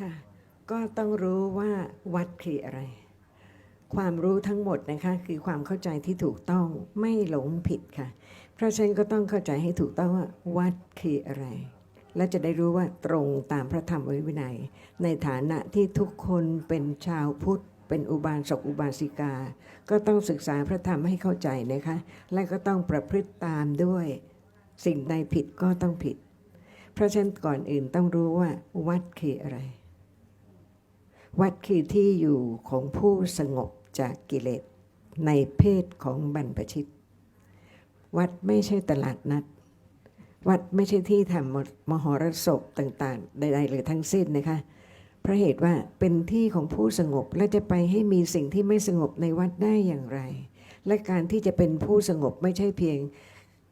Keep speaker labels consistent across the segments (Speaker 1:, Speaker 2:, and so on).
Speaker 1: ค่ะก็ต้องรู้ว่าวัดคืออะไร ความรู้ทั้งหมดนะคะคือความเข้าใจที่ถูกต้องไม่หลงผิดค่ะ เพราะฉะนั้นก็ต้องเข้าใจให้ถูกต้องว่าวัดคืออะไร และจะได้รู้ว่าตรงตามพระธรรมวินัย ในฐานะที่ทุกคนเป็นชาวพุทธ เป็นอุบาสกอุบาสิกา ก็ต้องศึกษาพระธรรมให้เข้าใจนะคะ และก็ต้องประพฤติตามด้วย สิ่งใดผิดก็ต้องผิด เพราะฉะนั้นก่อนอื่นต้องรู้ว่าวัดคืออะไร วัดคือที่อยู่ของผู้สงบจากกิเลสในเพศของบรรพชิต วัดไม่ใช่ตลาดนัด วัดไม่ใช่ที่ทำมหรสพต่างๆ ใดๆเลยทั้งสิ้นนะคะเพราะเหตุว่าเป็นที่ของผู้สงบและจะไปให้มีสิ่งที่ไม่สงบในวัดได้อย่างไร และการที่จะเป็นผู้สงบไม่ใช่เพียง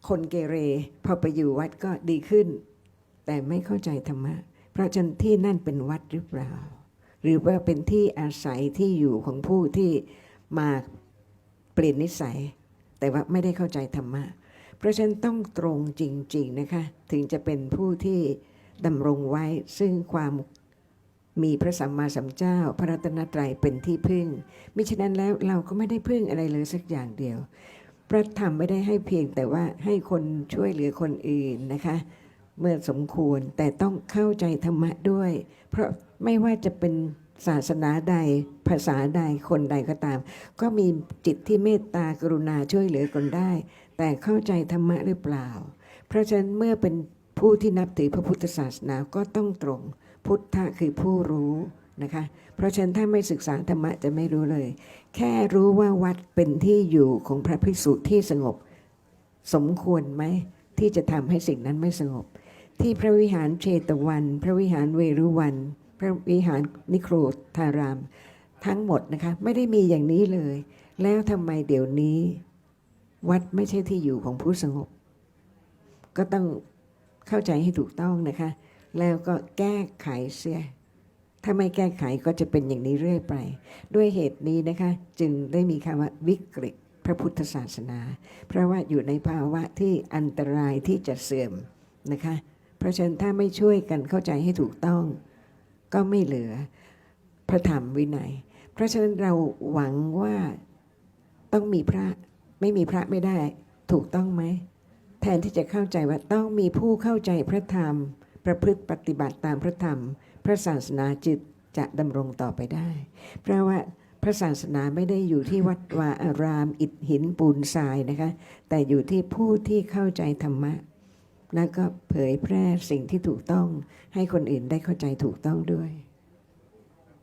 Speaker 1: คนเกเร พอไปอยู่วัดก็ดีขึ้น แต่ไม่เข้าใจธรรมะ เพราะฉันที่นั่นเป็นวัดหรือเปล่า หรือว่าเป็นที่อาศัยที่อยู่ของผู้ที่มาเปลี่ยนนิสัย แต่ว่าไม่ได้เข้าใจธรรมะ เพราะฉะนั้นต้องตรงจริง ๆนะคะ ถึงจะเป็นผู้ที่ดำรงไว้ซึ่งความมีพระสัมมาสัมพุทธเจ้า พระรัตนตรัยเป็นที่พึ่งมิฉะนั้นแล้วเราก็ไม่ได้พึ่งอะไรเลยสักอย่างเดียว พระธรรมไม่ได้ให้เพียงแต่ว่าให้คนช่วยเหลือคนอื่นนะคะ เมื่อสมควรแต่ต้องเข้าใจธรรมะด้วย เพราะ ไม่ว่าจะเป็นศาสนาใดภาษาใดคนใดก็ตาม ก็มีจิตที่เมตตากรุณาช่วยเหลือคนได้ แต่เข้าใจธรรมะหรือเปล่า เพราะฉะนั้นเมื่อเป็นผู้ที่นับถือพระพุทธศาสนาก็ต้องตรง พุทธะคือผู้รู้นะคะ เพราะฉะนั้นถ้าไม่ศึกษาธรรมะจะไม่รู้เลย แค่รู้ว่าวัดเป็นที่อยู่ของพระภิกษุที่สงบ สมควรไหมที่จะทำให้สิ่งนั้นไม่สงบ ที่พระวิหารเชตวัน พระวิหารเวรุวัน พระวิหารนิโครธาราม ทั้งหมดนะคะไม่ได้มีอย่างนี้เลย แล้วทำไมเดี๋ยวนี้ วัดไม่ใช่ที่อยู่ของผู้สงบ ก็ต้องเข้าใจให้ถูกต้องนะคะ แล้วก็แก้ไขเสียถ้าไม่แก้ไขก็จะเป็นอย่างนี้เรื่อยไป ด้วยเหตุนี้นะคะ จึงได้มีคำว่าวิกฤตพระพุทธศาสนา เพราะว่าอยู่ในภาวะที่อันตรายที่จะเสื่อมนะคะ เพราะฉะนั้นถ้าไม่ช่วยกันเข้าใจให้ถูกต้อง ก็ไม่เหลือพระธรรมวินัย เพราะฉะนั้นเราหวังว่าต้องมีพระไม่มีพระไม่ได้ถูกต้องไหม แทนที่จะเข้าใจว่าต้องมีผู้เข้าใจพระธรรม ประพฤติปฏิบัติตามพระธรรม พระศาสนาจิตจะดำรงต่อไปได้ เพราะว่าพระศาสนาไม่ได้อยู่ที่วัดวาอาราม อิฐหินปูนทรายนะคะ แต่อยู่ที่ผู้ที่เข้าใจธรรมะ แล้วก็เผยแพร่สิ่งที่ถูกต้องให้คนอื่นได้เข้าใจถูกต้องด้วย